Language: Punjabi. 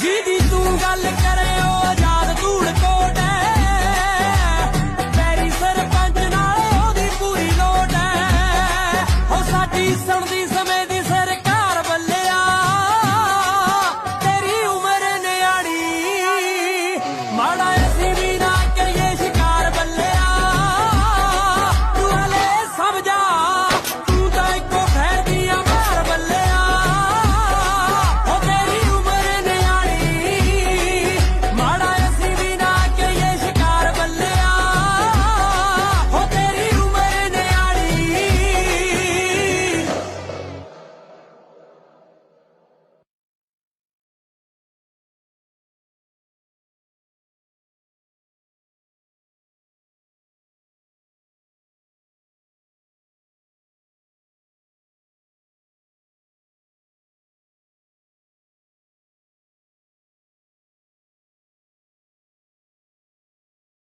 ਜਿਹਦੀ ਤੂੰ ਗੱਲ ਕਰ